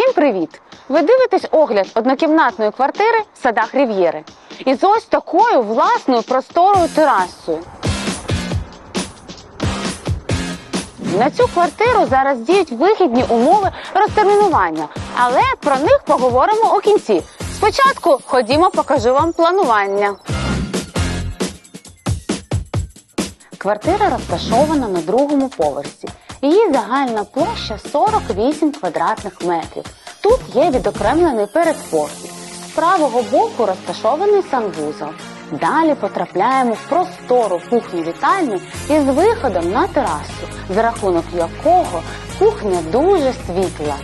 Всім привіт! Ви дивитесь огляд однокімнатної квартири в садах Рів'єри. І з ось такою власною просторою терасою. На цю квартиру зараз діють вигідні умови розтермінування, але про них поговоримо у кінці. Спочатку ходімо, покажу вам планування. Квартира розташована на другому поверсі. Її загальна площа 48 квадратних метрів. Тут є відокремлений передпокій. З правого боку розташований санвузол. Далі потрапляємо в простору кухню вітальню із виходом на терасу, за рахунок якого кухня дуже світла.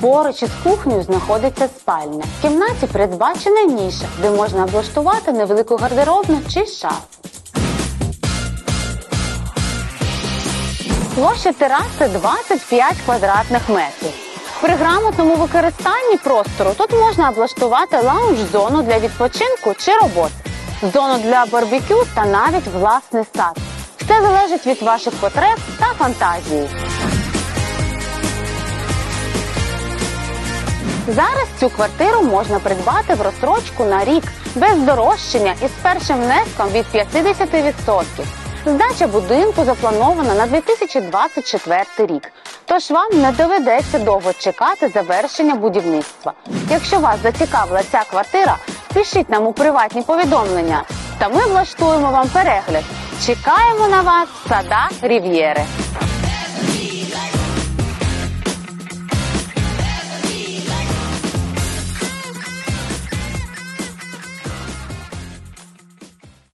Поруч із кухнею знаходиться спальня. В кімнаті передбачена ніша, де можна облаштувати невелику гардеробну чи шафу. Площа тераси 25 квадратних метрів. При грамотному використанні простору тут можна облаштувати лаунж-зону для відпочинку чи роботи, зону для барбекю та навіть власний сад. Все залежить від ваших потреб та фантазії. Зараз цю квартиру можна придбати в розстрочку на рік без дорожчання і з першим внеском від 50%. Здача будинку запланована на 2024 рік. Тож вам не доведеться довго чекати завершення будівництва. Якщо вас зацікавила ця квартира, пишіть нам у приватні повідомлення, та ми влаштуємо вам перегляд. Чекаємо на вас в садах Рів'єри.